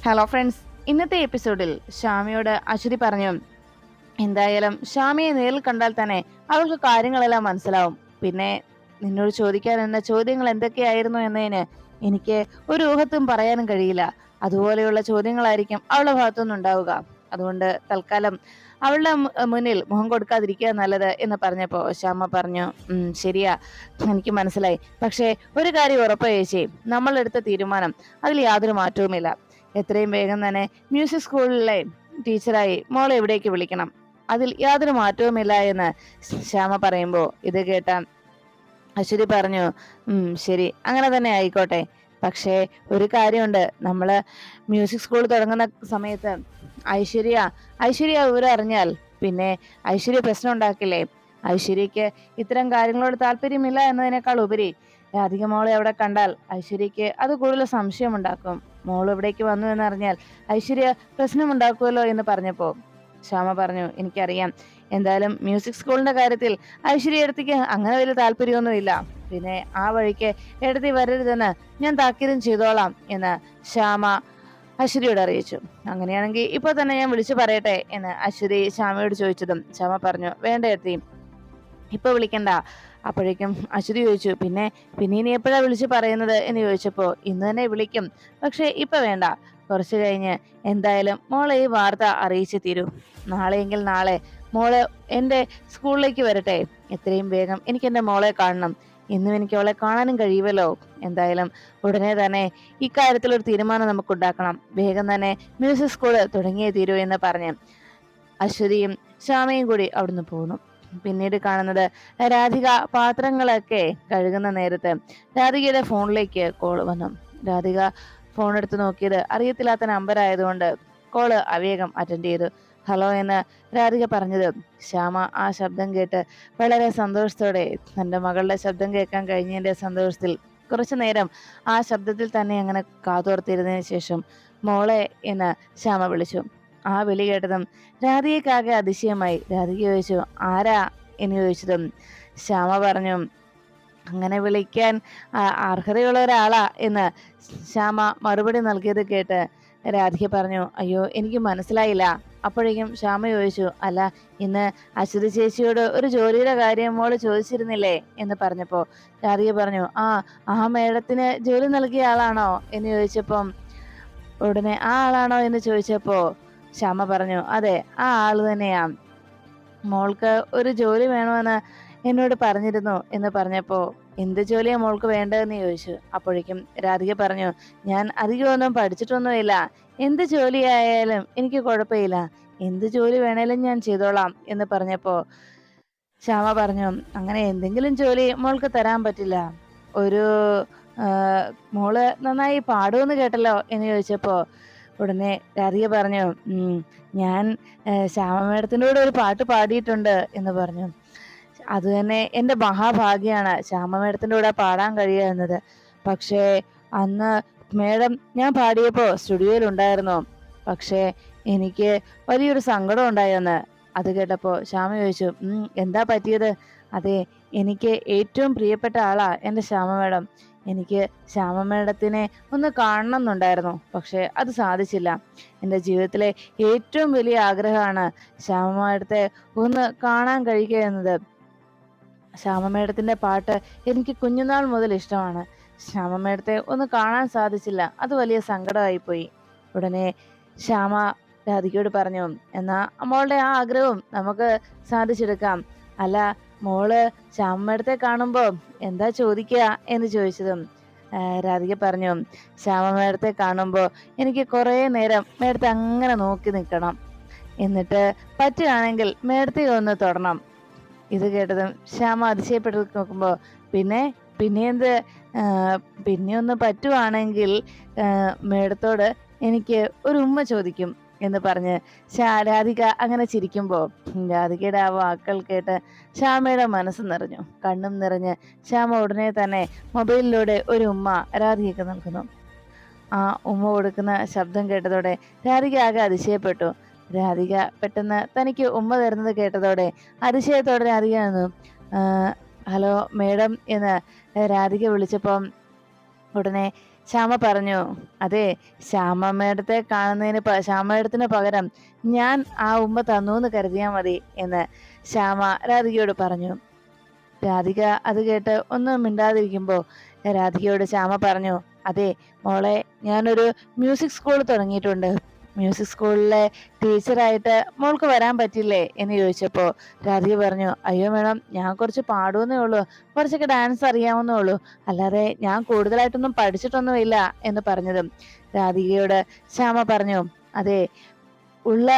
Hello friends ഇന്നത്തെ എപ്പിസോഡിൽ ഷാമിയോട് അശ്വതി പറഞ്ഞു എന്തായാലും ഷാമിയെ നേരിൽ കണ്ടാൽ തന്നെ അവൾക്ക് കാര്യങ്ങളെല്ലാം മനസ്സിലാവും. പിന്നെ നിന്നോട് ചോദിക്കാൻ എന്ന ചോദ്യങ്ങൾ എന്തൊക്കെയായിരുന്നു എന്നതിന് എനിക്ക് ഒരു ഊഹത്തും പറയാനും കഴിയില്ല. അതുപോലെയുള്ള ചോദ്യങ്ങളായിരിക്കും അവളുടെ ഭാഗത്തുനിന്ന് ഉണ്ടാവുക. അതുകൊണ്ട് തൽക്കാലം അവളുടെ മുന്നിൽ മുഖം കൊടുക്കാതിരിക്കുക നല്ലത് എന്ന് പറഞ്ഞപ്പോൾ ശ്യാമ പറഞ്ഞു "ഉം, ശരിയാ. എനിക്ക് മനസ്സിലായി. പക്ഷേ ഒരു കാര്യം ഉറപ്പ് ചേച്ചി. നമ്മളെടുത്ത തീരുമാനം അതിൽ യാതൊരു മാറ്റവുമില്ല. എത്രയും വേഗം തന്നെ മ്യൂസിക് സ്കൂളിലെ ടീച്ചറായി മോളെ എവിടേക്ക് വിളിക്കണം? അതിൽ യാതൊരു മാറ്റവുമില്ല എന്ന് ശ്യാമ പറയുമ്പോൾ ഇത് കേട്ട അശ്വതി പറഞ്ഞു ശരി അങ്ങനെ തന്നെ ആയിക്കോട്ടെ. പക്ഷേ ഒരു കാര്യമുണ്ട്. നമ്മൾ മ്യൂസിക് സ്കൂൾ തുടങ്ങുന്ന സമയത്ത് ഐശ്വര്യ ഐശ്വര്യ വിവരം അറിഞ്ഞാൽ പിന്നെ ഐശ്വര്യ പ്രശ്നം ഉണ്ടാക്കില്ലേ? ഐശ്വര്യക്ക് ഇത്തരം കാര്യങ്ങളോട് താല്പര്യമില്ല എന്നതിനേക്കാൾ ഉപരി അധികമോളെ മോളെ അവിടെ കണ്ടാൽ ഐശ്വര്യക്ക് അത് കൂടുതൽ സംശയമുണ്ടാക്കും മോൾ ഇവിടേക്ക് വന്നു എന്നറിഞ്ഞാൽ ഐശ്വര്യ പ്രശ്നമുണ്ടാക്കുമല്ലോ എന്ന് പറഞ്ഞപ്പോ ശ്യാമ പറഞ്ഞു എനിക്കറിയാം. എന്തായാലും മ്യൂസിക് സ്കൂളിന്റെ കാര്യത്തിൽ ഐശ്വര്യ എടുത്തേക്ക് അങ്ങനെ വലിയ താല്പര്യമൊന്നുമില്ല. പിന്നെ ആ വഴിക്ക് എടുത്തി വരരുതെന്ന് ഞാൻ താക്കീതും ചെയ്തോളാം എന്ന് ശ്യാമ അശ്വതിയോട് അറിയിച്ചു. അങ്ങനെയാണെങ്കിൽ ഇപ്പൊ തന്നെ ഞാൻ വിളിച്ചു പറയട്ടെ എന്ന് അശ്വതി ശ്യാമയോട് ചോദിച്ചതും ശ്യാമ പറഞ്ഞു വേണ്ട എത്തി. ഇപ്പൊ വിളിക്കണ്ട. അപ്പോഴേക്കും അശ്വതി ചോദിച്ചു പിന്നെ പിന്നെ ഇനി എപ്പോഴാ വിളിച്ച് പറയുന്നത്? എന്ന് ചോദിച്ചപ്പോ ഇന്ന് തന്നെ വിളിക്കും. പക്ഷെ ഇപ്പൊ വേണ്ട. കുറച്ച് കഴിഞ്ഞ് എന്തായാലും മോളെ ഈ വാർത്ത അറിയിച്ചു തീരൂ. നാളെയെങ്കിൽ നാളെ മോൾ എന്റെ സ്കൂളിലേക്ക് വരട്ടെ. എത്രയും വേഗം എനിക്ക് എന്റെ മോളെ കാണണം. ഇന്നും എനിക്ക് അവളെ കാണാനും കഴിയുമല്ലോ. എന്തായാലും ഉടനെ തന്നെ ഇക്കാര്യത്തിൽ ഒരു തീരുമാനം നമുക്ക് ഉണ്ടാക്കണം വേഗം തന്നെ മ്യൂസിക് സ്കൂൾ തുടങ്ങിയേ തീരൂ എന്ന് പറഞ്ഞ് അശ്വതിയും ശ്യാമയും കൂടി അവിടുന്ന് പോകുന്നു പിന്നീട് കാണുന്നത് രാധിക പാത്രങ്ങളൊക്കെ കഴുകുന്ന നേരത്ത് രാധികയുടെ ഫോണിലേക്ക് കോൾ വന്നു. രാധിക ഫോൺ എടുത്ത് നോക്കിയത് അറിയത്തില്ലാത്ത നമ്പർ ആയതുകൊണ്ട് കോൾ അവേഗം അറ്റൻഡ് ചെയ്തു. ഹലോ എന്ന് രാധിക പറഞ്ഞത്. ശ്യാമ ആ ശബ്ദം കേട്ട് വളരെ സന്തോഷത്തോടെ തന്റെ മകളുടെ ശബ്ദം കേൾക്കാൻ കഴിഞ്ഞതിന്റെ സന്തോഷത്തിൽ കുറച്ചു നേരം ആ ശബ്ദത്തിൽ തന്നെ അങ്ങനെ കാതോർത്തിരുന്നതിന് ശേഷം മോളെ എന്ന് ശ്യാമ വിളിച്ചു. ആ വിളി കേട്ടതും രാധികക്കാകെ അതിശയമായി. രാധിക ചോദിച്ചു ആരാ? എന്ന് ചോദിച്ചതും ശ്യാമ പറഞ്ഞു അങ്ങനെ വിളിക്കാൻ അർഹതയുള്ള ഒരാളാ എന്ന് ശ്യാമ മറുപടി നൽകിയത് കേട്ട് രാധിക പറഞ്ഞു അയ്യോ എനിക്ക് മനസ്സിലായില്ല. അപ്പോഴേക്കും ശ്യാമ ചോദിച്ചു അല്ല ഇന്ന് അശ്വതി ചേച്ചിയോട് ഒരു ജോലിയുടെ കാര്യം മോൾ ചോദിച്ചിരുന്നില്ലേ? എന്ന് പറഞ്ഞപ്പോൾ രാധിക പറഞ്ഞു ആ ആ മേഡത്തിന് ജോലി നൽകിയ ആളാണോ? എന്ന് ചോദിച്ചപ്പം ഉടനെ ആ ആളാണോ? എന്ന് ചോദിച്ചപ്പോ ശ്യാമ പറഞ്ഞു അതെ ആ ആൾ തന്നെയാ. മോൾക്ക് ഒരു ജോലി വേണമെന്ന് എന്നോട് പറഞ്ഞിരുന്നു എന്ന് പറഞ്ഞപ്പോ എന്ത് ജോലിയാ മോൾക്ക് വേണ്ടതെന്ന് ചോദിച്ചു. അപ്പോഴേക്കും രാധിക പറഞ്ഞു ഞാൻ അധികമൊന്നും പഠിച്ചിട്ടൊന്നുമില്ല. എന്ത് ജോലിയായാലും എനിക്ക് കുഴപ്പമില്ല. എന്ത് ജോലി വേണേലും ഞാൻ ചെയ്തോളാം എന്ന് പറഞ്ഞപ്പോ ശ്യാമ പറഞ്ഞു അങ്ങനെ എന്തെങ്കിലും ജോലി മോൾക്ക് തരാൻ പറ്റില്ല. ഒരു മോൾ നന്നായി പാടുമെന്ന് കേട്ടല്ലോ? എന്ന് ചോദിച്ചപ്പോ ഉടനെ രാധിക പറഞ്ഞു ഞാൻ ശ്യാമമേടത്തിന്റെ കൂടെ ഒരു പാട്ട് പാടിയിട്ടുണ്ട് എന്ന് പറഞ്ഞു. അത് തന്നെ എന്റെ മഹാഭാഗ്യമാണ് ശ്യാമ മേഡത്തിന്റെ കൂടെ പാടാൻ കഴിയുക എന്നത്. പക്ഷേ അന്ന് മേഡം ഞാൻ പാടിയപ്പോൾ സ്റ്റുഡിയോയിൽ ഉണ്ടായിരുന്നു പക്ഷേ എനിക്ക് വലിയൊരു സങ്കടം ഉണ്ടായെന്ന്. അത് കേട്ടപ്പോൾ ശ്യാമ ചോദിച്ചു എന്താ പറ്റിയത്? അതെ എനിക്ക് ഏറ്റവും പ്രിയപ്പെട്ട ആളാണ് എന്റെ ശ്യാമ മേഡം എനിക്ക് ശ്യാമ മേഡത്തിനെ ഒന്ന് കാണണം എന്നുണ്ടായിരുന്നു പക്ഷെ അത് സാധിച്ചില്ല. എന്റെ ജീവിതത്തിലെ ഏറ്റവും വലിയ ആഗ്രഹമാണ് ശ്യാമ മേഡത്തെ ഒന്ന് കാണാൻ കഴിയുക എന്നത്. ശ്യാമ മേഡത്തിന്റെ പാട്ട് എനിക്ക് കുഞ്ഞുനാൾ മുതൽ ഇഷ്ടമാണ്. ശ്യാമ മേഡത്തെ ഒന്ന് കാണാൻ സാധിച്ചില്ല അത് വലിയ സങ്കടമായിപ്പോയി. ഉടനെ ശ്യാമ രാധികയോട് പറഞ്ഞു എന്നാൽ അമ്മളുടെ ആ ആഗ്രഹവും നമുക്ക് സാധിച്ചെടുക്കാം. അല്ല മോൾ ശ്യാമടുത്തെ കാണുമ്പോ എന്താ ചോദിക്കുക എന്ന് ചോദിച്ചതും രാധിക പറഞ്ഞു ശ്യാമ മേഡത്തെ കാണുമ്പോ എനിക്ക് കുറേ നേരം മേഡത്തെ അങ്ങനെ നോക്കി നിൽക്കണം എന്നിട്ട് പറ്റുകയാണെങ്കിൽ മേഡത്തെ ഒന്ന് തൊടണം. ഇത് കേട്ടതും ശ്യാമ അതിശയപ്പെട്ട് നോക്കുമ്പോ പിന്നെ പിന്നെ എന്ത്? പിന്നെ ഒന്ന് പറ്റുവാണെങ്കിൽ മേടത്തോട് എനിക്ക് ഒരു ഉമ്മ ചോദിക്കും. എന്ന് പറഞ്ഞ് ശാരാധിക അങ്ങനെ ചിരിക്കുമ്പോൾ രാധികയുടെ ആ വാക്കുകൾ കേട്ട് ശ്യാമയുടെ മനസ്സ് നിറഞ്ഞു. കണ്ണും നിറഞ്ഞ് ശ്യാമ ഉടനെ തന്നെ മൊബൈലിലൂടെ ഒരു ഉമ്മ രാധികയ്ക്ക് നൽകുന്നു. ആ ഉമ്മ കൊടുക്കുന്ന ശബ്ദം കേട്ടതോടെ രാധിക ആകെ അതിശയപ്പെട്ടു. രാധിക പെട്ടെന്ന് തനിക്ക് ഉമ്മ തരുന്നത് കേട്ടതോടെ അതിശയത്തോടെ രാധിക നിന്നു. ഹലോ മേഡം എന്ന് രാധിക വിളിച്ചപ്പം ഉടനെ ശ്യാമ പറഞ്ഞു അതെ ശ്യാമ മേടത്തെ കാണുന്നതിന് ശ്യാമ മേഡത്തിന് പകരം ഞാൻ ആ ഉമ്മ തന്നു എന്ന് കരുതിയാൽ മതി എന്ന് ശ്യാമ രാധികയോട് പറഞ്ഞു. രാധിക അത് കേട്ട് ഒന്നും മിണ്ടാതിരിക്കുമ്പോൾ രാധികയോട് ശ്യാമ പറഞ്ഞു അതെ മോളെ ഞാനൊരു മ്യൂസിക് സ്കൂൾ തുടങ്ങിയിട്ടുണ്ട്. മ്യൂസിക് സ്കൂളിലെ ടീച്ചറായിട്ട് മോൾക്ക് വരാൻ പറ്റില്ലേ എന്ന് ചോദിച്ചപ്പോൾ രാധിക പറഞ്ഞു അയ്യോ മേഡം ഞാൻ കുറച്ച് പാടുമെന്നേ ഉള്ളൂ. കുറച്ചൊക്കെ ഡാൻസ് അറിയാവുന്നേ ഉള്ളൂ. അല്ലാതെ ഞാൻ കൂടുതലായിട്ടൊന്നും പഠിച്ചിട്ടൊന്നുമില്ല എന്ന് പറഞ്ഞതും രാധികയോട് ശ്യാമ പറഞ്ഞു അതെ ഉള്ള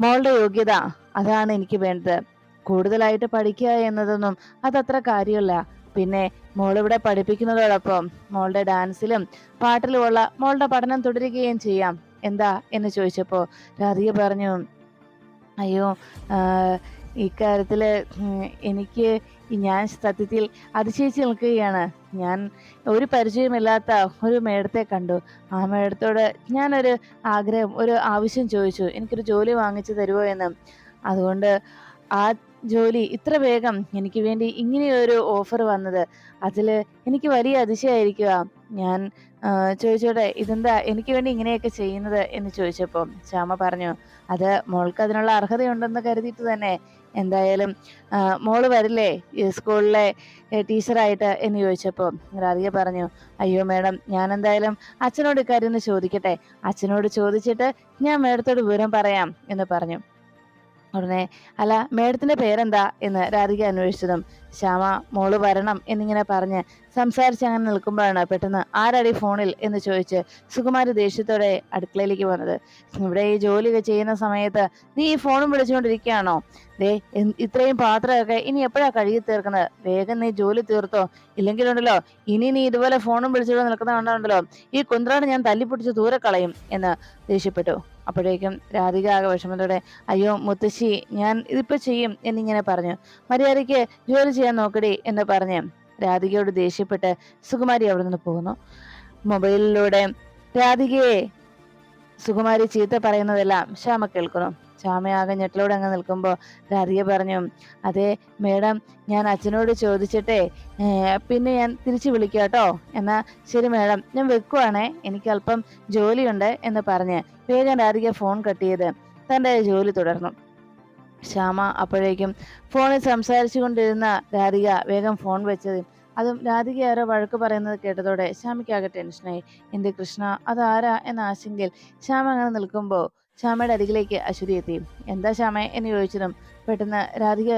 മോളുടെ യോഗ്യത അതാണ് എനിക്ക് വേണ്ടത്. കൂടുതലായിട്ട് പഠിക്കുക എന്നതൊന്നും അതത്ര കാര്യമല്ല. പിന്നെ മോളിവിടെ പഠിപ്പിക്കുന്നതോടൊപ്പം മോളുടെ ഡാൻസിലും പാട്ടിലുമുള്ള മോളുടെ പഠനം തുടരുകയും ചെയ്യാം. എന്താ എന്ന് ചോദിച്ചപ്പോൾ രാധിക പറഞ്ഞു അയ്യോ ഇക്കാര്യത്തിൽ എനിക്ക് ഞാൻ സത്യത്തിൽ അതിശയിച്ച് നിൽക്കുകയാണ്. ഞാൻ ഒരു പരിചയമില്ലാത്ത ഒരു മേടത്തെ കണ്ടു. ആ മേടത്തോട് ഞാനൊരു ആഗ്രഹം ഒരു ആവശ്യം ചോദിച്ചു. എനിക്കൊരു ജോലി വാങ്ങിച്ചു തരുമോ എന്ന്. അതുകൊണ്ട് ആ ജോലി ഇത്ര വേഗം എനിക്ക് വേണ്ടി ഇങ്ങനെയൊരു ഓഫർ വന്നത്. അതിൽ എനിക്ക് വലിയ അതിശയായിരിക്കുക. ഞാൻ ചോദിച്ചോട്ടെ ഇതെന്താ എനിക്ക് വേണ്ടി ഇങ്ങനെയൊക്കെ ചെയ്യുന്നത് എന്ന് ചോദിച്ചപ്പോൾ ശ്യാമ പറഞ്ഞു അത് മോൾക്ക് അതിനുള്ള അർഹതയുണ്ടെന്ന് കരുതിയിട്ട് തന്നെ. എന്തായാലും മോൾ വരില്ലേ സ്കൂളിലെ ടീച്ചറായിട്ട്? എന്ന് ചോദിച്ചപ്പോൾ രാധിക പറഞ്ഞു അയ്യോ മാഡം ഞാൻ എന്തായാലും അച്ഛനോട് ഇക്കാര്യം ഒന്ന് ചോദിക്കട്ടെ. അച്ഛനോട് ചോദിച്ചിട്ട് ഞാൻ മേഡത്തോട് വിവരം പറയാം എന്ന് പറഞ്ഞു. ഉടനെ അല്ല മേഡത്തിന്റെ പേരെന്താ? എന്ന് രാധിക അന്വേഷിച്ചതും ശ്യാമ മോൾ വരണം എന്നിങ്ങനെ പറഞ്ഞ് സംസാരിച്ച് അങ്ങനെ നിൽക്കുമ്പോഴാണ് പെട്ടെന്ന് ആരടി ഫോണിൽ? എന്ന് ചോദിച്ച് സുകുമാരി ദേഷ്യത്തോടെ അടുക്കളയിലേക്ക് വന്നത്. ഇവിടെ ഈ ജോലിയൊക്കെ ചെയ്യുന്ന സമയത്ത് നീ ഈ ഫോണും വിളിച്ചുകൊണ്ടിരിക്കുകയാണോ? ദേ ഇത്രയും പാത്രമൊക്കെ ഇനി എപ്പോഴാ കഴുകി തീർക്കുന്നത് വേഗം നീ ജോലി തീർത്തോ? ഇല്ലെങ്കിലുണ്ടല്ലോ ഇനി നീ ഇതുപോലെ ഫോണും വിളിച്ചുകൊണ്ട് നിൽക്കുന്ന കണ്ടുണ്ടല്ലോ ഈ കുന്ത്രാണ് ഞാൻ തല്ലിപ്പൊടിച്ച് ദൂരെ കളയും എന്ന് ദേഷ്യപ്പെട്ടു. അപ്പോഴേക്കും രാധിക ആകെ വിഷമത്തോടെ അയ്യോ മുത്തശ്ശി ഞാൻ ഇതിപ്പോ ചെയ്യും എന്നിങ്ങനെ പറഞ്ഞു. മര്യാദയ്ക്ക് ജോലി ചെയ്യാൻ നോക്കടി എന്ന് പറഞ്ഞ് രാധികയോട് ദേഷ്യപ്പെട്ട് സുകുമാരി അവിടെ നിന്ന് പോകുന്നു. മൊബൈലിലൂടെ രാധികയെ സുകുമാരി ചീത്ത പറയുന്നതെല്ലാം ശ്യാമ കേൾക്കുന്നു. ശ്യാമയാകെ ഞെട്ടലോടെ അങ്ങ് നിൽക്കുമ്പോൾ രാധിക പറഞ്ഞു അതെ മേഡം ഞാൻ അച്ഛനോട് ചോദിച്ചിട്ടെ പിന്നെ ഞാൻ തിരിച്ചു വിളിക്കാം കേട്ടോ. എന്നാ ശരി മേഡം ഞാൻ വെക്കുവാണേ എനിക്ക് അല്പം ജോലിയുണ്ട് എന്ന് പറഞ്ഞ് വേഗം രാധിക ഫോൺ കട്ട് ചെയ്ത് തന്റെ ജോലി തുടർന്നു. ശ്യാമ അപ്പോഴേക്കും ഫോണിൽ സംസാരിച്ചു കൊണ്ടിരുന്ന രാധിക വേഗം ഫോൺ വെച്ചത്. അതും രാധിക ആരോ വഴക്ക് പറയുന്നത് കേട്ടതോടെ ശ്യാമയ്ക്കാകെ ടെൻഷനായി എന്റെ കൃഷ്ണ അതാരാ? എന്ന ആശങ്കയിൽ ശ്യാമ അങ്ങനെ നിൽക്കുമ്പോൾ ശ്യാമയുടെ അരികിലേക്ക് അശ്വതി എത്തി. എന്താ ശ്യാമ? എന്ന് ചോദിച്ചതും പെട്ടെന്ന് രാധിക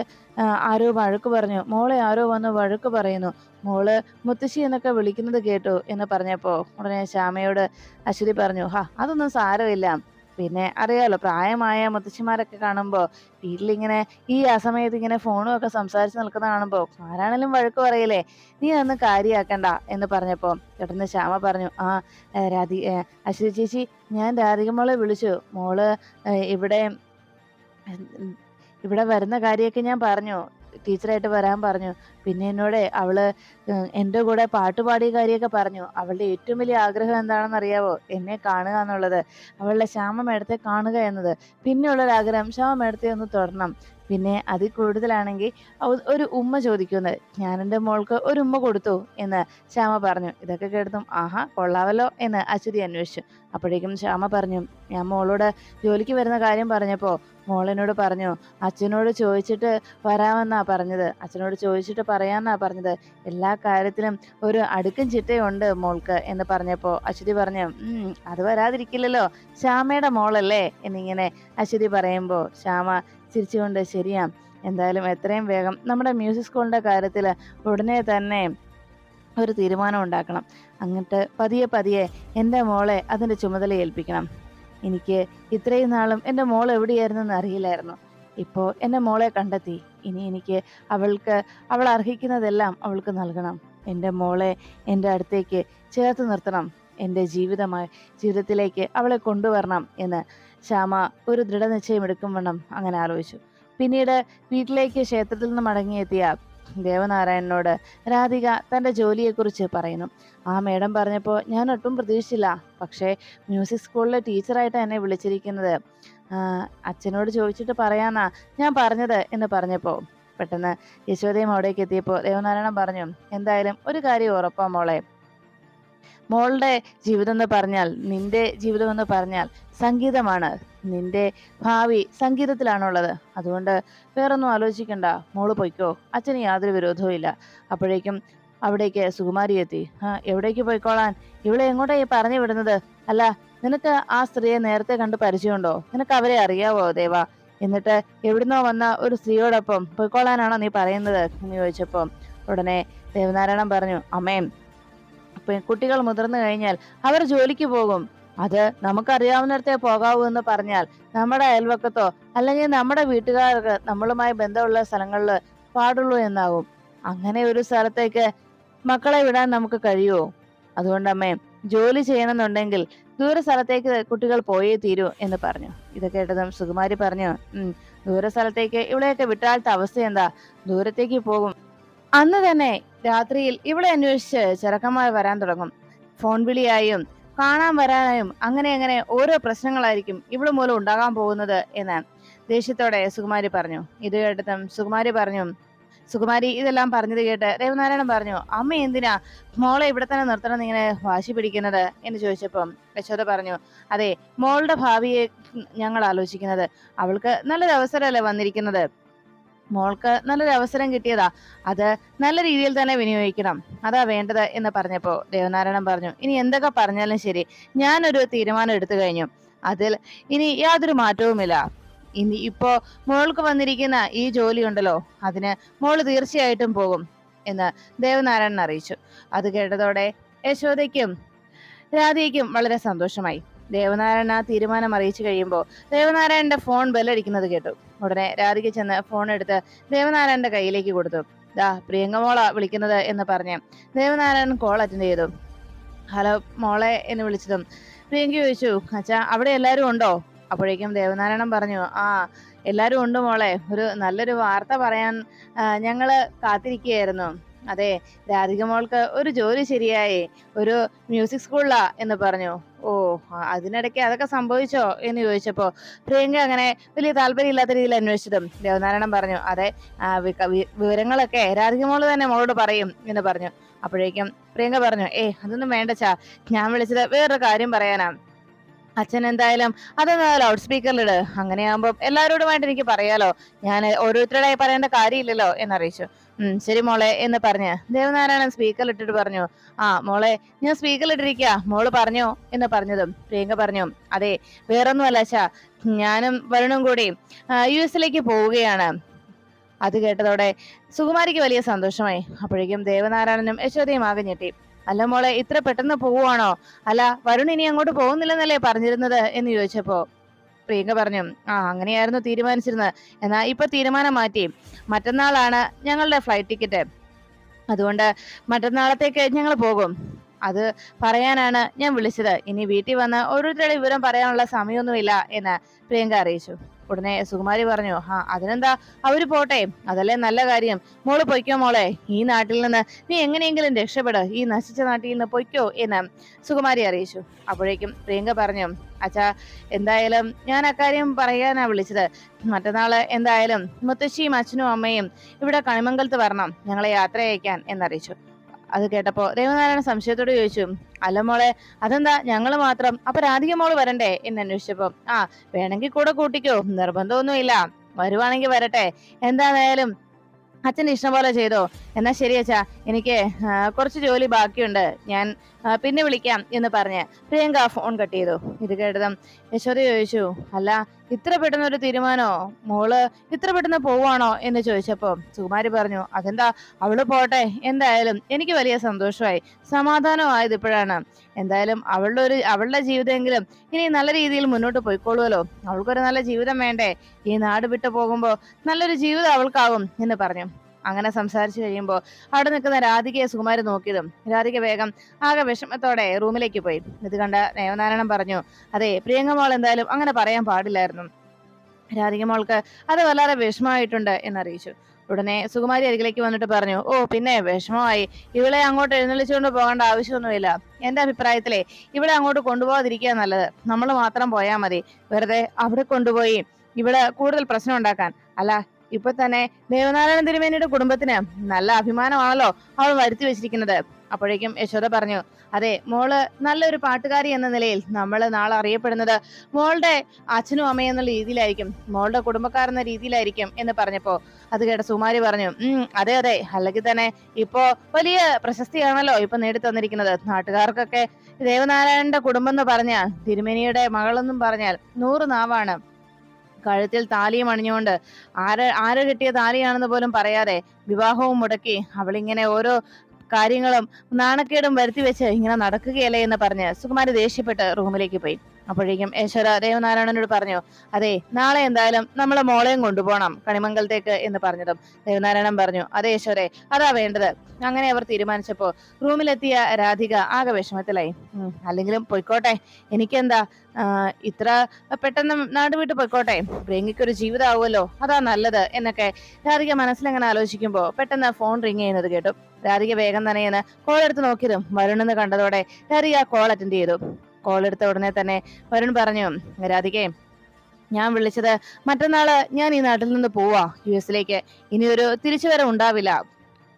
ആരോ വഴക്ക് പറഞ്ഞു. മോളെ ആരോ വന്ന് വഴക്ക് പറയുന്നു. മോൾ മുത്തശ്ശി എന്നൊക്കെ വിളിക്കുന്നത് കേട്ടു എന്ന് പറഞ്ഞപ്പോ ഉടനെ ശ്യാമയോട് അശ്വതി പറഞ്ഞു ഹാ അതൊന്നും സാരമില്ല. പിന്നെ അറിയാലോ പ്രായമായ മുത്തശ്ശിമാരൊക്കെ കാണുമ്പോൾ വീട്ടിലിങ്ങനെ ഈ ആ സമയത്ത് ഇങ്ങനെ ഫോണും ഒക്കെ സംസാരിച്ച് നിൽക്കുന്ന കാണുമ്പോൾ ആരാണെങ്കിലും വഴക്ക് പറയില്ലേ നീ അതൊന്നും കാര്യമാക്കണ്ട എന്ന് പറഞ്ഞപ്പോൾ പെട്ടെന്ന് ശ്യാമ പറഞ്ഞു ആ രാധി അശ്വതി ചേച്ചി ഞാൻ രാധിക മോളെ വിളിച്ചു. മോൾ ഇവിടെ ഇവിടെ വരുന്ന കാര്യമൊക്കെ ഞാൻ പറഞ്ഞു. ടീച്ചറായിട്ട് വരാൻ പറഞ്ഞു. പിന്നെ എന്നോട് അവൾ എന്റെ കൂടെ പാട്ടുപാടിയ കാര്യമൊക്കെ പറഞ്ഞു. അവളുടെ ഏറ്റവും വലിയ ആഗ്രഹം എന്താണെന്ന് അറിയാവോ? എന്നെ കാണുക എന്നുള്ളത്. അവളുടെ ശ്യാമ മേടത്തെ കാണുക എന്നത്. പിന്നെയുള്ളൊരാഗ്രഹം ശ്യാമ മേടത്തെ ഒന്ന് തുടരണം പിന്നെ അതിൽ കൂടുതലാണെങ്കിൽ ഒരു ഉമ്മ ചോദിക്കുന്നത് ഞാൻ എന്റെ മോൾക്ക് ഒരു ഉമ്മ കൊടുത്തു എന്ന് ശ്യാമ പറഞ്ഞു. ഇതൊക്കെ കേട്ടതും ആഹാ കൊള്ളാവല്ലോ എന്ന് അശ്വതി അന്വേഷിച്ചു. അപ്പോഴേക്കും ശ്യാമ പറഞ്ഞു ഞാൻ മോളോട് ജോലിക്ക് വരുന്ന കാര്യം പറഞ്ഞപ്പോൾ മോളെന്നോട് പറഞ്ഞു അച്ഛനോട് ചോദിച്ചിട്ട് വരാമെന്നാ പറഞ്ഞത്. അച്ഛനോട് ചോദിച്ചിട്ട് പറയാമെന്നാ പറഞ്ഞത്. എല്ലാ കാര്യത്തിലും ഒരു അടുക്കും ചിട്ടയുണ്ട് മോൾക്ക് എന്ന് പറഞ്ഞപ്പോൾ അശ്വതി പറഞ്ഞു അത് വരാതിരിക്കില്ലല്ലോ. ശ്യാമയുടെ മോളല്ലേ? എന്നിങ്ങനെ അശ്വതി പറയുമ്പോൾ ശ്യാമ ചിരിച്ചുകൊണ്ട് ശരിയാ. എന്തായാലും എത്രയും വേഗം നമ്മുടെ മ്യൂസിക് സ്കൂളിന്റെ കാര്യത്തിൽ ഉടനെ തന്നെ ഒരു തീരുമാനം ഉണ്ടാക്കണം. അങ്ങോട്ട് പതിയെ പതിയെ എന്റെ മോളെ അതിന്റെ ചുമതല ഏൽപ്പിക്കണം. എനിക്ക് ഇത്രയും നാളും എന്റെ മോൾ എവിടെയായിരുന്നെന്ന് അറിയില്ലായിരുന്നു. ഇപ്പോൾ എന്റെ മോളെ കണ്ടെത്തി. ഇനി എനിക്ക് അവൾക്ക് അവൾ അർഹിക്കുന്നതെല്ലാം അവൾക്ക് നൽകണം. എന്റെ മോളെ എന്റെ അടുത്തേക്ക് ചേർത്ത് നിർത്തണം. എന്റെ ജീവിതമായി ജീവിതത്തിലേക്ക് അവളെ കൊണ്ടുവരണം എന്ന് ശ്യാമ ഒരു ദൃഢനിശ്ചയം എടുക്കും അങ്ങനെ ആലോചിച്ചു. പിന്നീട് വീട്ടിലേക്ക് ക്ഷേത്രത്തിൽ നിന്ന് മടങ്ങിയെത്തിയ ദേവനാരായണനോട് രാധിക തന്റെ ജോലിയെക്കുറിച്ച് പറയുന്നു. ആ മേഡം പറഞ്ഞപ്പോൾ ഞാൻ ഒട്ടും പ്രതീക്ഷിച്ചില്ല. പക്ഷേ മ്യൂസിക് സ്കൂളിലെ ടീച്ചറായിട്ട് എന്നെ വിളിച്ചിരിക്കുന്നത്. അച്ഛനോട് ചോദിച്ചിട്ട് പറയാന്നാ ഞാൻ പറഞ്ഞത് എന്ന് പറഞ്ഞപ്പോൾ പെട്ടെന്ന് യശോദയും അവിടേക്ക് എത്തിയപ്പോൾ ദേവനാരായണൻ പറഞ്ഞു എന്തായാലും ഒരു കാര്യം ഉറപ്പാ മോളെ. മോളുടെ ജീവിതം എന്ന് പറഞ്ഞാൽ നിന്റെ ജീവിതം എന്ന് പറഞ്ഞാൽ സംഗീതമാണ്. നിന്റെ ഭാവി സംഗീതത്തിലാണുള്ളത്. അതുകൊണ്ട് വേറൊന്നും ആലോചിക്കണ്ട. മോൾ പൊയ്ക്കോ. അച്ഛന് യാതൊരു വിരോധവും ഇല്ല. അപ്പോഴേക്കും അവിടേക്ക് സുകുമാരി എത്തി. ആ എവിടേക്ക് പോയിക്കോളാൻ? ഇവിടെ എങ്ങോട്ടാ ഈ പറഞ്ഞു വിടുന്നത്? അല്ല നിനക്ക് ആ സ്ത്രീയെ നേരത്തെ കണ്ട് പരിചയമുണ്ടോ? നിനക്ക് അവരെ അറിയാവോ ദേവ? എന്നിട്ട് എവിടുന്നോ വന്ന ഒരു സ്ത്രീയോടൊപ്പം പൊയ്ക്കോളാനാണോ നീ പറയുന്നത്? എന്ന് ചോദിച്ചപ്പോ ഉടനെ ദേവനാരായണൻ പറഞ്ഞു അമ്മയും കുട്ടികൾ മുതിർന്നു കഴിഞ്ഞാൽ അവർ ജോലിക്ക് പോകും. അത് നമുക്കറിയാവുന്നിടത്തെ പോകാവൂ എന്ന് പറഞ്ഞാൽ നമ്മുടെ അയൽവക്കത്തോ അല്ലെങ്കിൽ നമ്മുടെ വീട്ടുകാർക്ക് നമ്മളുമായി ബന്ധമുള്ള സ്ഥലങ്ങളിൽ പാടുള്ളൂ എന്നാകും അങ്ങനെ ഒരു സ്ഥലത്തേക്ക് മക്കളെ വിടാൻ നമുക്ക് കഴിയുമോ? അതുകൊണ്ട് അമ്മേ ജോലി ചെയ്യണമെന്നുണ്ടെങ്കിൽ ദൂര സ്ഥലത്തേക്ക് കുട്ടികൾ പോയേ തീരൂ എന്ന് പറഞ്ഞു. ഇത് കേട്ടതും സുകുമാരി പറഞ്ഞു ദൂര സ്ഥലത്തേക്ക് ഇവിടെയൊക്കെ വിട്ടാലത്തെ അവസ്ഥ എന്താ? ദൂരത്തേക്ക് പോകും. അന്ന് തന്നെ രാത്രിയിൽ ഇവിടെ അന്വേഷിച്ച് ചെറുക്കന്മാർ വരാൻ തുടങ്ങും. ഫോൺ വിളിയായും കാണാൻ വരാനും അങ്ങനെ അങ്ങനെ ഓരോ പ്രശ്നങ്ങളായിരിക്കും ഇവിടെ മൂലം ഉണ്ടാകാൻ പോകുന്നത് എന്ന് ദേഷ്യത്തോടെ സുകുമാരി പറഞ്ഞു. ഇത് കേട്ടതും സുകുമാരി പറഞ്ഞു. സുകുമാരി ഇതെല്ലാം പറഞ്ഞത് കേട്ട് ദേവനാരായണൻ പറഞ്ഞു അമ്മ എന്തിനാ മോളെ ഇവിടെ തന്നെ നിർത്തണം ഇങ്ങനെ വാശി പിടിക്കുന്നത്? എന്ന് ചോദിച്ചപ്പം യശോദ പറഞ്ഞു അതെ മോളുടെ ഭാവിയെ ഞങ്ങൾ ആലോചിക്കുന്നത് അവൾക്ക് നല്ലൊരു അവസരമല്ലേ വന്നിരിക്കുന്നത്. മോൾക്ക് നല്ലൊരു അവസരം കിട്ടിയതാ. അത് നല്ല രീതിയിൽ തന്നെ വിനിയോഗിക്കണം. അതാ വേണ്ടത് എന്ന് പറഞ്ഞപ്പോ ദേവനാരായണൻ പറഞ്ഞു ഇനി എന്തൊക്കെ പറഞ്ഞാലും ശരി. ഞാനൊരു തീരുമാനം എടുത്തു കഴിഞ്ഞു. അതിൽ ഇനി യാതൊരു മാറ്റവുമില്ല. ഇനി ഇപ്പോ മോൾക്ക് വന്നിരിക്കുന്ന ഈ ജോലി ഉണ്ടല്ലോ അതിന് മോൾ തീർച്ചയായിട്ടും പോകും എന്ന് ദേവനാരായണൻ അറിയിച്ചു. അത് കേട്ടതോടെ യശോദയ്ക്കും രാധയ്ക്കും വളരെ സന്തോഷമായി. ദേവനാരായണ തീരുമാനം അറിയിച്ചു കഴിയുമ്പോൾ ദേവനാരായണന്റെ ഫോൺ ബെല്ലടിക്കുന്നത് കേട്ടു. ഉടനെ രാധിക ചെന്ന് ഫോൺ എടുത്ത് ദേവനാരായണന്റെ കയ്യിലേക്ക് കൊടുത്തു. ദാ പ്രിയങ്ക പ്രിയങ്കമോള വിളിക്കുന്നത് എന്ന് പറഞ്ഞ് ദേവനാരായണൻ കോൾ അറ്റൻഡ് ചെയ്തു. ഹലോ മോളെ എന്ന് വിളിച്ചതും പ്രിയങ്ക ചോദിച്ചു അച്ഛാ അവിടെ എല്ലാരും ഉണ്ടോ? അപ്പോഴേക്കും ദേവനാരായണൻ പറഞ്ഞു ആ എല്ലാരും ഉണ്ട് മോളെ. ഒരു നല്ലൊരു വാർത്ത പറയാൻ ഞങ്ങൾ കാത്തിരിക്കുകയായിരുന്നു. അതെ രാധിക മോൾക്ക് ഒരു ജോലി ശരിയായി ഒരു മ്യൂസിക് സ്കൂളിലാ എന്ന് പറഞ്ഞു. ഓ അതിനിടയ്ക്ക് അതൊക്കെ സംഭവിച്ചോ എന്ന് ചോദിച്ചപ്പോ പ്രിയങ്ക അങ്ങനെ വലിയ താല്പര്യമില്ലാത്ത രീതിയിൽ അന്വേഷിച്ചതും ദേവനാരായണൻ പറഞ്ഞു അതെ വിവരങ്ങളൊക്കെ രാധിക മോൾ തന്നെ മോളോട് പറയും എന്ന് പറഞ്ഞു. അപ്പോഴേക്കും പ്രിയങ്ക പറഞ്ഞു ഏ അതൊന്നും വേണ്ടച്ചാ ഞാൻ വിളിച്ചത് വേറൊരു കാര്യം പറയാനാ. അച്ഛൻ എന്തായാലും അതൊന്ന് ലൗഡ് സ്പീക്കറിലിട് അങ്ങനെയാകുമ്പോൾ എല്ലാവരോടുമായിട്ട് എനിക്ക് പറയാലോ. ഞാൻ ഓരോരുത്തരുടെ പറയേണ്ട കാര്യമില്ലല്ലോ എന്നറിയിച്ചു. ഉം ശരി മോളെ എന്ന് പറഞ്ഞ് ദേവനാരായണൻ സ്പീക്കറിൽ ഇട്ടിട്ട് പറഞ്ഞു ആ മോളെ ഞാൻ സ്പീക്കറിൽ ഇട്ടിരിക്കുക മോൾ പറഞ്ഞോ? എന്ന് പറഞ്ഞതും പ്രിയങ്ക പറഞ്ഞു അതെ വേറൊന്നുമല്ല അച്ഛാ. ഞാനും വരുണും കൂടി യു എസിലേക്ക് പോവുകയാണ്. അത് കേട്ടതോടെ സുകുമാരിക്ക് വലിയ സന്തോഷമായി. അപ്പോഴേക്കും ദേവനാരായണനും യശോദയും ആകെ ഞെട്ടി. അല്ല മോളെ ഇത്ര പെട്ടെന്ന് പോവുകയാണോ അല്ല വരുൺ ഇനി അങ്ങോട്ട് പോകുന്നില്ലെന്നല്ലേ പറഞ്ഞിരുന്നത്? എന്ന് ചോദിച്ചപ്പോ പ്രിയങ്ക പറഞ്ഞു ആ അങ്ങനെയായിരുന്നു തീരുമാനിച്ചിരുന്നത്. എന്നാ ഇപ്പൊ തീരുമാനം മാറ്റി. മറ്റന്നാളാണ് ഞങ്ങളുടെ ഫ്ലൈറ്റ് ടിക്കറ്റ്. അതുകൊണ്ട് മറ്റന്നാളത്തേക്ക് ഞങ്ങൾ പോകും. അത് പറയാനാണ് ഞാൻ വിളിച്ചത്. ഇനി വീട്ടിൽ വന്ന് ഓരോരുത്തരുടെ വിവരം പറയാനുള്ള സമയമൊന്നുമില്ല എന്ന് പ്രിയങ്ക അറിയിച്ചു. ഉടനെ സുകുമാരി പറഞ്ഞു ആ അതിനെന്താ? അവർ പോട്ടെ. അതല്ലേ നല്ല കാര്യം. മോൾ പൊയ്ക്കോ മോളെ. ഈ നാട്ടിൽ നിന്ന് നീ എങ്ങനെയെങ്കിലും രക്ഷപ്പെട്. ഈ നശിച്ച നാട്ടിൽ നിന്ന് പൊയ്ക്കോ എന്ന് സുകുമാരി അറിയിച്ചു. അപ്പോഴേക്കും പ്രിയങ്ക പറഞ്ഞു അച്ഛാ എന്തായാലും ഞാൻ അക്കാര്യം പറയാനാ വിളിച്ചത്. മറ്റന്നാൾ എന്തായാലും മുത്തശ്ശിയും അച്ഛനും അമ്മയും ഇവിടെ കണിമംഗലത്ത് വരണം. ഞങ്ങളെ യാത്ര അയക്കാൻ എന്നറിയിച്ചു. അത് കേട്ടപ്പോ ദേവനാരായണ സംശയത്തോട് ചോദിച്ചു അല്ല മോളെ അതെന്താ? ഞങ്ങൾ മാത്രം അപ്പൊ രാധിക മോൾ വരണ്ടേ? എന്ന് അന്വേഷിച്ചപ്പോ ആ വേണമെങ്കിൽ കൂടെ കൂട്ടിക്കോ നിർബന്ധമൊന്നുമില്ല. വരുവാണെങ്കിൽ വരട്ടെ. എന്തായാലും അച്ഛൻ ഇഷ്ടം പോലെ ചെയ്തോ? എന്നാ ശരി അച്ഛാ എനിക്ക് കുറച്ച് ജോലി ബാക്കിയുണ്ട്. ഞാൻ പിന്നെ വിളിക്കാം എന്ന് പറഞ്ഞ് പ്രിയങ്ക ഫോൺ കട്ട് ചെയ്തു. ഇത് കേട്ടതും യശോദ ചോദിച്ചു അല്ല ഇത്ര പെട്ടെന്ന് ഒരു തീരുമാനോ? മോൾ ഇത്ര പെട്ടെന്ന് പോവാണോ എന്ന് ചോദിച്ചപ്പോ സുകുമാരി പറഞ്ഞു അതെന്താ? അവൾ പോട്ടെ. എന്തായാലും എനിക്ക് വലിയ സന്തോഷമായി. സമാധാനമായത് ഇപ്പോഴാണ്. എന്തായാലും അവളുടെ ഒരു അവളുടെ ജീവിതമെങ്കിലും ഇനി നല്ല രീതിയിൽ മുന്നോട്ട് പോയിക്കോളുമല്ലോ അവൾക്കൊരു നല്ല ജീവിതം വേണ്ടേ? ഈ നാട് വിട്ടു പോകുമ്പോ നല്ലൊരു ജീവിതം അവൾക്കാവും എന്ന് പറഞ്ഞു. അങ്ങനെ സംസാരിച്ചു കഴിയുമ്പോൾ അവിടെ നിൽക്കുന്ന രാധികയെ സുകുമാരി നോക്കിയതും രാധിക വേഗം ആകെ വിഷമത്തോടെ റൂമിലേക്ക് പോയി. ഇത് കണ്ട ദേവനാരായണൻ പറഞ്ഞു അതെ പ്രിയങ്കമോൾ എന്തായാലും അങ്ങനെ പറയാൻ പാടില്ലായിരുന്നു. രാധികമോൾക്ക് അത് വല്ലാതെ വിഷമമായിട്ടുണ്ട് എന്നറിയിച്ചു. ഉടനെ സുകുമാരി അരികിലേക്ക് വന്നിട്ട് പറഞ്ഞു ഓ പിന്നെ വിഷമമായി. ഇവളെ അങ്ങോട്ട് എഴുന്നള്ളിച്ചുകൊണ്ട് പോകേണ്ട ആവശ്യമൊന്നുമില്ല. എന്റെ അഭിപ്രായത്തിലെ ഇവിടെ അങ്ങോട്ട് കൊണ്ടുപോകാതിരിക്കുക നല്ലത്. നമ്മൾ മാത്രം പോയാൽ മതി. വെറുതെ അവിടെ കൊണ്ടുപോയി ഇവിടെ കൂടുതൽ പ്രശ്നം ഉണ്ടാക്കാൻ. അല്ല ഇപ്പൊ തന്നെ ദേവനാരായണ തിരുമേനിയുടെ കുടുംബത്തിന് നല്ല അഭിമാനമാണല്ലോ അവൾ വരുത്തി വെച്ചിരിക്കുന്നത്. അപ്പോഴേക്കും യശോദ പറഞ്ഞു അതെ മോൾ നല്ലൊരു പാട്ടുകാരി എന്ന നിലയിൽ നമ്മൾ നാളെ അറിയപ്പെടുന്നത് മോളുടെ അച്ഛനും അമ്മയും എന്നുള്ള രീതിയിലായിരിക്കും മോളുടെ കുടുംബക്കാരെന്ന രീതിയിലായിരിക്കും എന്ന് പറഞ്ഞപ്പോ അത് കേട്ട സുമാരി പറഞ്ഞു ഉം അതെ അതെ അല്ലെങ്കിൽ തന്നെ ഇപ്പോ വലിയ പ്രശസ്തിയാണല്ലോ ഇപ്പൊ നേടിത്തന്നിരിക്കുന്നത് നാട്ടുകാർക്കൊക്കെ ദേവനാരായണന്റെ കുടുംബം എന്ന് പറഞ്ഞാൽ തിരുമേനിയുടെ മകളെന്നും പറഞ്ഞാൽ നൂറ് നാവാണ്. കഴുത്തിൽ താലിയും അണിഞ്ഞുകൊണ്ട് ആര് ആര് കിട്ടിയ താലിയാണെന്ന് പോലും പറയാതെ വിവാഹവും മുടക്കി അവളിങ്ങനെ ഓരോ കാര്യങ്ങളും നാണക്കേടും വരുത്തി വെച്ച് ഇങ്ങനെ നടക്കുകയല്ലേ? എന്ന് പറഞ്ഞ് സുകുമാരി ദേഷ്യപ്പെട്ട് റൂമിലേക്ക് പോയി. അപ്പോഴേക്കും ഈശ്വര ദേവനാരായണനോട് പറഞ്ഞു അതെ നാളെ എന്തായാലും നമ്മളെ മോളെയും കൊണ്ടുപോകണം കണിമംഗലത്തേക്ക് എന്ന് പറഞ്ഞതും. ദേവനാരായണൻ പറഞ്ഞു അതെ ഈശ്വരെ അതാ വേണ്ടത്. അങ്ങനെ അവർ തീരുമാനിച്ചപ്പോൾ റൂമിലെത്തിയ രാധിക ആകെ വിഷമത്തിലായി. അല്ലെങ്കിലും പൊയ്ക്കോട്ടെ എനിക്കെന്താ ഇത്ര പെട്ടെന്ന് നാട് വിട്ട് പൊയ്ക്കോട്ടെ ഒരു ജീവിതമാവുമല്ലോ അതാ നല്ലത് എന്നൊക്കെ രാധിക മനസ്സിലങ്ങനെ ആലോചിക്കുമ്പോൾ പെട്ടെന്ന് ഫോൺ റിങ് ചെയ്യുന്നത് കേട്ടു. രാധിക വേഗം തന്നെയെന്ന് കോൾ എടുത്ത് നോക്കിയതും വരുണെന്ന് കണ്ടതോടെ രാധിക കോൾ അറ്റൻഡ് ചെയ്തു. കോൾ എടുത്ത ഉടനെ തന്നെ വരുൺ പറഞ്ഞു രാധികേ ഞാൻ വിളിച്ചത് മറ്റന്നാൾ ഞാൻ ഈ നാട്ടിൽ നിന്ന് പോവാ യു എസിലേക്ക്. ഇനി ഒരു തിരിച്ചുവരവ് ഉണ്ടാവില്ല.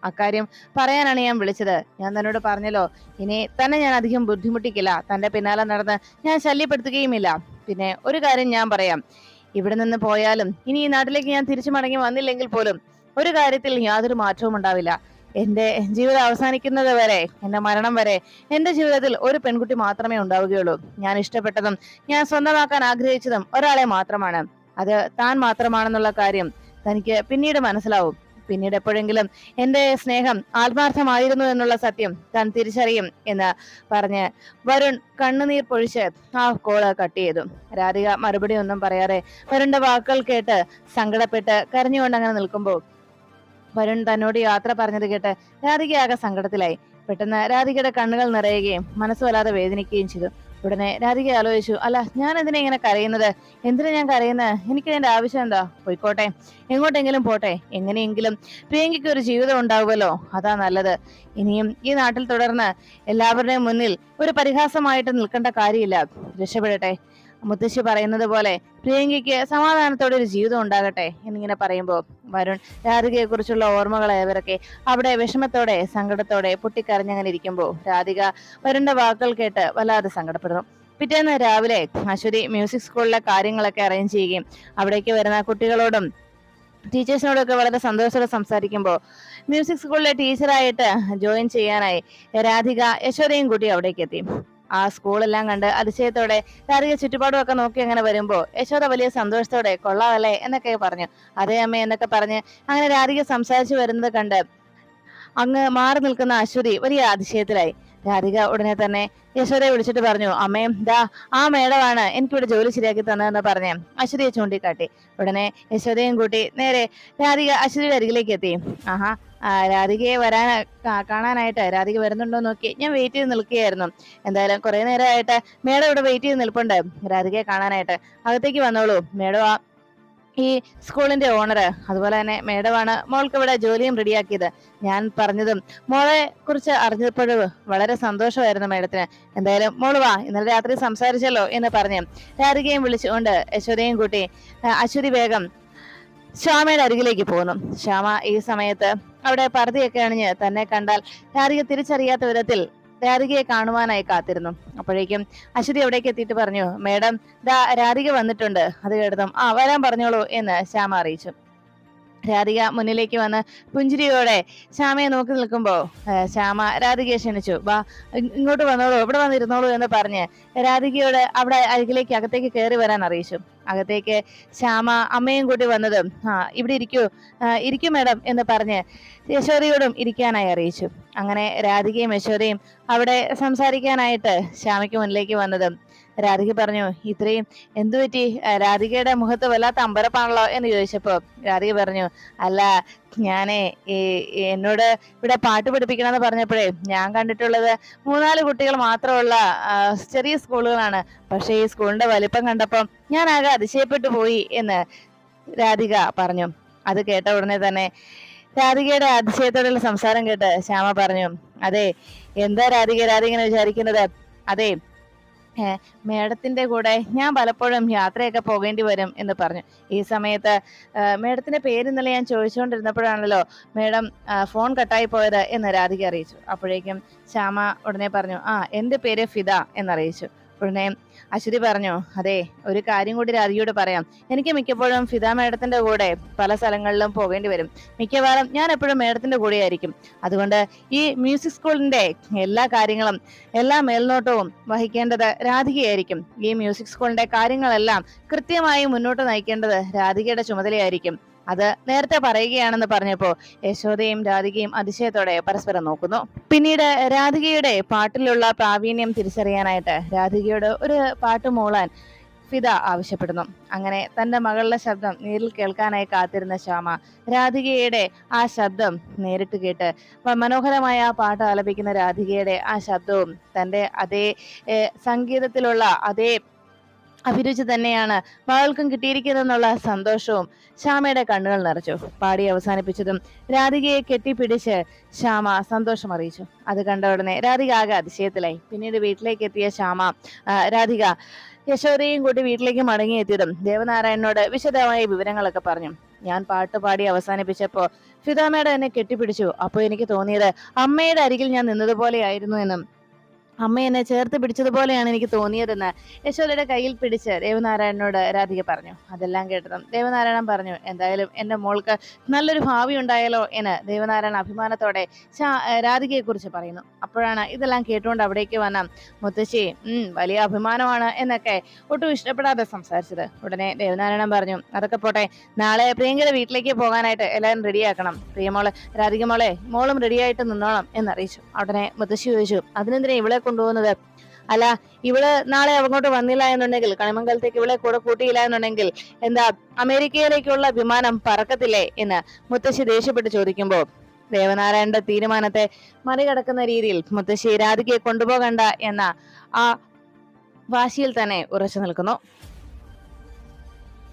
അക്കാര്യം പറയാനാണ് ഞാൻ വിളിച്ചത്. ഞാൻ തന്നോട് പറഞ്ഞല്ലോ ഇനി തന്നെ ഞാൻ അധികം ബുദ്ധിമുട്ടിക്കില്ല. തന്റെ പിന്നാലെ നടന്ന് ഞാൻ ശല്യപ്പെടുത്തുകയുമില്ല. പിന്നെ ഒരു കാര്യം ഞാൻ പറയാം. ഇവിടെ നിന്ന് പോയാലും ഇനി ഈ നാട്ടിലേക്ക് ഞാൻ തിരിച്ചു മടങ്ങി വന്നില്ലെങ്കിൽ പോലും ഒരു കാര്യത്തിൽ യാതൊരു മാറ്റവും ഉണ്ടാവില്ല. എന്റെ ജീവിതം അവസാനിക്കുന്നത് വരെ എന്റെ മരണം വരെ എന്റെ ജീവിതത്തിൽ ഒരു പെൺകുട്ടി മാത്രമേ ഉണ്ടാവുകയുള്ളൂ. ഞാൻ ഇഷ്ടപ്പെട്ടതും ഞാൻ സ്വന്തമാക്കാൻ ആഗ്രഹിച്ചതും ഒരാളെ മാത്രമാണ്. അത് താൻ മാത്രമാണെന്നുള്ള കാര്യം തനിക്ക് പിന്നീട് മനസ്സിലാവും. പിന്നീട് എപ്പോഴെങ്കിലും എന്റെ സ്നേഹം ആത്മാർത്ഥമായിരുന്നു എന്നുള്ള സത്യം താൻ തിരിച്ചറിയും എന്ന് പറഞ്ഞ് വരുൺ കണ്ണുനീർ പൊഴിച്ച് ആ കോൾ കട്ട് ചെയ്തു. രാധിക മറുപടി ഒന്നും പറയാതെ വരുണിന്റെ വാക്കുകൾ കേട്ട് സങ്കടപ്പെട്ട് കരഞ്ഞുകൊണ്ട് അങ്ങനെ നിൽക്കുമ്പോൾ വരുൺ തന്നോട് യാത്ര പറഞ്ഞത് കേട്ട് രാധിക ആകെ സങ്കടത്തിലായി. പെട്ടെന്ന് രാധികയുടെ കണ്ണുകൾ നിറയുകയും മനസ്സ് വല്ലാതെ വേദനിക്കുകയും ചെയ്തു. ഉടനെ രാധിക ആലോചിച്ചു അല്ല ഞാൻ എന്തിനാ ഇങ്ങനെ കരയുന്നത്? എന്തിനാ ഞാൻ കരയുന്നത് എനിക്ക് എന്റെ ആവശ്യം എന്താ? പോയിക്കോട്ടെ എങ്ങോട്ടെങ്കിലും പോട്ടെ. എങ്ങനെയെങ്കിലും പ്രിയങ്കയ്ക്ക് ഒരു ജീവിതം ഉണ്ടാവുമല്ലോ. അതാ നല്ലത്. ഇനിയും ഈ നാട്ടിൽ തുടർന്ന് എല്ലാവരുടെയും മുന്നിൽ ഒരു പരിഹാസമായിട്ട് നിൽക്കേണ്ട കാര്യമില്ല. രക്ഷപ്പെടട്ടെ. മുത്തശ്ശി പറയുന്നത് പോലെ പ്രിയങ്കയ്ക്ക് സമാധാനത്തോടെ ഒരു ജീവിതം ഉണ്ടാകട്ടെ എന്നിങ്ങനെ പറയുമ്പോൾ വരുൺ രാധികയെ കുറിച്ചുള്ള ഓർമ്മകളായവരൊക്കെ അവിടെ വിഷമത്തോടെ സങ്കടത്തോടെ പൊട്ടിക്കരഞ്ഞങ്ങനെ ഇരിക്കുമ്പോൾ രാധിക വരുണിന്റെ വാക്കുകൾ കേട്ട് വല്ലാതെ സങ്കടപ്പെടുന്നു. പിറ്റേന്ന് രാവിലെ അശ്വതി മ്യൂസിക് സ്കൂളിലെ കാര്യങ്ങളൊക്കെ അറേഞ്ച് ചെയ്യുകയും അവിടേക്ക് വരുന്ന കുട്ടികളോടും ടീച്ചേഴ്സിനോടൊക്കെ വളരെ സന്തോഷത്തോടെ സംസാരിക്കുമ്പോൾ മ്യൂസിക് സ്കൂളിലെ ടീച്ചറായിട്ട് ജോയിൻ ചെയ്യാനായി രാധിക യശോദയും കൂട്ടി അവിടേക്ക് എത്തി ആ സ്കൂളെല്ലാം കണ്ട് അതിശയത്തോടെ രാധിക ചുറ്റുപാടും ഒക്കെ നോക്കി അങ്ങനെ വരുമ്പോ യശോദ വലിയ സന്തോഷത്തോടെ കൊള്ളാമല്ലേ എന്നൊക്കെ പറഞ്ഞു. അതേ അമ്മ എന്നൊക്കെ പറഞ്ഞ് അങ്ങനെ രാധിക സംസാരിച്ചു വരുന്നത് കണ്ട് അങ്ങ് മാറി നിൽക്കുന്ന അശ്വതി വലിയ അതിശയത്തിലായി. രാധിക ഉടനെ തന്നെ യശോദയെ വിളിച്ചിട്ട് പറഞ്ഞു അമ്മയും ദാ ആ മേഡമാണ് എനിക്കിവിടെ ജോലി ശരിയാക്കി തന്നതെന്ന് പറഞ്ഞ് അശ്വതിയെ ചൂണ്ടിക്കാട്ടി. ഉടനെ യശോദയും കൂട്ടി നേരെ രാധിക അശ്വതിയുടെ അരികിലേക്ക് എത്തി. ആഹാ രാധികയെ വരാൻ കാണാനായിട്ട് രാധിക വരുന്നുണ്ടോ നോക്കി ഞാൻ വെയിറ്റ് ചെയ്ത് നിൽക്കുകയായിരുന്നു. എന്തായാലും കുറെ നേരമായിട്ട് മേഡം ഇവിടെ വെയിറ്റ് ചെയ്ത് നിൽപ്പുണ്ട്. രാധികയെ കാണാനായിട്ട് അകത്തേക്ക് വന്നോളൂ. മേഡം ആ ഈ സ്കൂളിന്റെ ഓണർ അതുപോലെ തന്നെ മേഡമാണ് മോൾക്ക് ഇവിടെ ജോലിയും റെഡിയാക്കിയത്. ഞാൻ പറഞ്ഞതും മോളെ കുറിച്ച് അറിഞ്ഞപ്പോഴും വളരെ സന്തോഷമായിരുന്നു മേഡത്തിന്. എന്തായാലും മോൾ വാ ഇന്നലെ രാത്രി സംസാരിച്ചല്ലോ എന്ന് പറഞ്ഞു രാധികയും വിളിച്ചുകൊണ്ട് യശോദയും കൂട്ടി അശ്വതി വേഗം ശ്യാമയുടെ അരികിലേക്ക് പോകുന്നു ശ്യാമ ഈ സമയത്ത് അവിടെ പർദ്ദയൊക്കെ അണിഞ്ഞ് തന്നെ കണ്ടാൽ രാധിക തിരിച്ചറിയാത്ത വിധത്തിൽ രാധികയെ കാണുവാനായി കാത്തിരുന്നു. അപ്പോഴേക്കും അശ്വതി അവിടേക്ക് എത്തിയിട്ട് പറഞ്ഞു മേഡം ദാ രാധിക വന്നിട്ടുണ്ട്. അത് കേട്ടതും ആ വരാൻ പറഞ്ഞോളൂ എന്ന് ശ്യാമ അറിയിച്ചു. രാധിക മുന്നിലേക്ക് വന്ന് പുഞ്ചിരിയോടെ ശ്യാമയെ നോക്കി നിൽക്കുമ്പോ ആ, ശ്യാമ രാധികയെ ക്ഷണിച്ചു. വാ ഇങ്ങോട്ട് വന്നോളൂ എവിടെ വന്നിരുന്നോളൂ എന്ന് പറഞ്ഞ് രാധികയോട് അവിടെ അരികിലേക്ക് അകത്തേക്ക് കയറി വരാൻ അറിയിച്ചു. അകത്തേക്ക് ശ്യാമ അമ്മയും കൂട്ടി വന്നതും ആ ഇവിടെ ഇരിക്കും ഇരിക്കൂ മേഡം എന്ന് പറഞ്ഞ് യശോദയോടും ഇരിക്കാനായി അറിയിച്ചു. അങ്ങനെ രാധികയും യശോദയും അവിടെ സംസാരിക്കാനായിട്ട് ശ്യാമയ്ക്ക് മുന്നിലേക്ക് വന്നത് രാധിക പറഞ്ഞു ഇത്രയും എന്തു പറ്റി? രാധികയുടെ മുഖത്ത് വല്ലാത്ത അമ്പരപ്പാണല്ലോ? എന്ന് ചോദിച്ചപ്പോ രാധിക പറഞ്ഞു അല്ല ഞാനേ എന്നോട് ഇവിടെ പാട്ട് പഠിപ്പിക്കണമെന്ന് പറഞ്ഞപ്പോഴേ ഞാൻ കണ്ടിട്ടുള്ളത് മൂന്നാൽ കുട്ടികൾ മാത്രമുള്ള ചെറിയ സ്കൂളുകളാണ്. പക്ഷേ ഈ സ്കൂളിന്റെ വലിപ്പം കണ്ടപ്പോൾ ഞാൻ ആകെ അതിശയപ്പെട്ടു പോയി എന്ന് രാധിക പറഞ്ഞു. അത് കേട്ട ഉടനെ തന്നെ രാധികയുടെ അതിശയത്തോടുള്ള സംസാരം കേട്ട് ശ്യാമ പറഞ്ഞു അതെ എന്താ രാധിക രാധിക ഇങ്ങനെ വിചാരിക്കുന്നത്? അതെ മേഡത്തിന്റെ കൂടെ ഞാൻ പലപ്പോഴും യാത്രയൊക്കെ പോകേണ്ടി വരും എന്ന് പറഞ്ഞു. ഈ സമയത്ത് മേഡത്തിന്റെ പേര് ഇന്നലെ ഞാൻ ചോദിച്ചുകൊണ്ടിരുന്നപ്പോഴാണല്ലോ മേഡം ഫോൺ കട്ടായി പോയത് എന്ന് രാധിക അറിയിച്ചു. അപ്പോഴേക്കും ശ്യാമ ഉടനെ പറഞ്ഞു ആ എന്റെ പേര് ഫിദ എന്നറിയിച്ചു. ഉടനെ അശ്വതി പറഞ്ഞു അതെ ഒരു കാര്യം കൂടി രാധികയോട് പറയാം. എനിക്ക് മിക്കപ്പോഴും ഫിദ മേഡത്തിന്റെ കൂടെ പല സ്ഥലങ്ങളിലും പോകേണ്ടി വരും. മിക്കവാറും ഞാൻ എപ്പോഴും മേഡത്തിന്റെ കൂടെ ആയിരിക്കും അതുകൊണ്ട് ഈ മ്യൂസിക് സ്കൂളിന്റെ എല്ലാ കാര്യങ്ങളും എല്ലാ മേൽനോട്ടവും വഹിക്കേണ്ടത് രാധികയായിരിക്കും. ഈ മ്യൂസിക് സ്കൂളിന്റെ കാര്യങ്ങളെല്ലാം കൃത്യമായി മുന്നോട്ട് നയിക്കേണ്ടത് രാധികയുടെ ചുമതലയായിരിക്കും. അത് നേരത്തെ പറയുകയാണെന്ന് പറഞ്ഞപ്പോ യശോദയും രാധികയും അതിശയത്തോടെ പരസ്പരം നോക്കുന്നു. പിന്നീട് രാധികയുടെ പാട്ടിലുള്ള പ്രാവീണ്യം തിരിച്ചറിയാനായിട്ട് രാധികയോട് ഒരു പാട്ട് മൂളാൻ ഫിദ ആവശ്യപ്പെടുന്നു. അങ്ങനെ തന്റെ മകളുടെ ശബ്ദം നേരിൽ കേൾക്കാനായി കാത്തിരുന്ന ശ്യാമ രാധികയുടെ ആ ശബ്ദം നേരിട്ട് കേട്ട് മനോഹരമായ ആ പാട്ട് ആലപിക്കുന്ന രാധികയുടെ ആ ശബ്ദവും തന്റെ അതേ സംഗീതത്തിലുള്ള അതേ അഭിരുചി തന്നെയാണ്. മകൾക്കും കിട്ടിയിരിക്കുന്നതെന്നുള്ള സന്തോഷവും ശ്യാമയുടെ കണ്ണുകൾ നിറച്ചു. പാടി അവസാനിപ്പിച്ചതും രാധികയെ കെട്ടിപ്പിടിച്ച് ശ്യാമ സന്തോഷം അറിയിച്ചു. അത് കണ്ട ഉടനെ രാധിക ആകെ അതിശയത്തിലായി. പിന്നീട് വീട്ടിലേക്ക് എത്തിയ ശ്യാമ രാധിക യശോദയും കൂട്ടി വീട്ടിലേക്ക് മടങ്ങിയെത്തിയതും ദേവനാരായണനോട് വിശദമായ വിവരങ്ങളൊക്കെ പറഞ്ഞു. ഞാൻ പാട്ട് പാടി അവസാനിപ്പിച്ചപ്പോ ഫിതാമയുടെ എന്നെ കെട്ടിപ്പിടിച്ചു. അപ്പോൾ എനിക്ക് തോന്നിയത് അമ്മയുടെ അരികിൽ ഞാൻ നിന്നതുപോലെയായിരുന്നു എന്നും അമ്മ എന്നെ ചേർത്ത് പിടിച്ചതുപോലെയാണ് എനിക്ക് തോന്നിയതെന്ന് യശോദയുടെ കയ്യിൽ പിടിച്ച് ദേവനാരായണനോട് രാധിക പറഞ്ഞു. അതെല്ലാം കേട്ടതും ദേവനാരായണൻ പറഞ്ഞു എന്തായാലും എന്റെ മോൾക്ക് നല്ലൊരു ഭാവി ഉണ്ടായാലോ എന്ന് ദേവനാരായണൻ അഭിമാനത്തോടെ രാധികയെ കുറിച്ച് പറയുന്നു. അപ്പോഴാണ് ഇതെല്ലാം കേട്ടുകൊണ്ട് അവിടേക്ക് വന്ന മുത്തശ്ശി വലിയ അഭിമാനമാണ് എന്നൊക്കെ ഒട്ടും ഇഷ്ടപ്പെടാതെ സംസാരിച്ചത്. ഉടനെ ദേവനാരായണൻ പറഞ്ഞു അതൊക്കെ പോട്ടെ നാളെ പ്രിയങ്കര വീട്ടിലേക്ക് പോകാനായിട്ട് എല്ലാവരും റെഡിയാക്കണം. പ്രിയമോൾ രാധിക മോളെ മോളും റെഡിയായിട്ട് നിന്നോണം എന്നറിയിച്ചു. ഉടനെ മുത്തശ്ശി ചോദിച്ചു അതിനെന്തിനാ ഇവളെ കൊണ്ടുപോകുന്നത്. അല്ല ഇവൾ നാളെ അവങ്ങോട്ട് വന്നില്ല എന്നുണ്ടെങ്കിൽ കണിമംഗലത്തേക്ക് ഇവളെ കൂടെ കൂട്ടിയില്ല എന്നുണ്ടെങ്കിൽ എന്താ അമേരിക്കയിലേക്കുള്ള വിമാനം പറക്കത്തില്ലേ എന്ന് മുത്തശ്ശി ദേഷ്യപ്പെട്ട് ചോദിക്കുമ്പോൾ ദേവനാരായണന്റെ തീരുമാനത്തെ മറികടക്കുന്ന രീതിയിൽ മുത്തശ്ശി രാധികയെ കൊണ്ടുപോകണ്ട എന്ന ആ വാശിയിൽ തന്നെ ഉറച്ചു നിൽക്കുന്നു.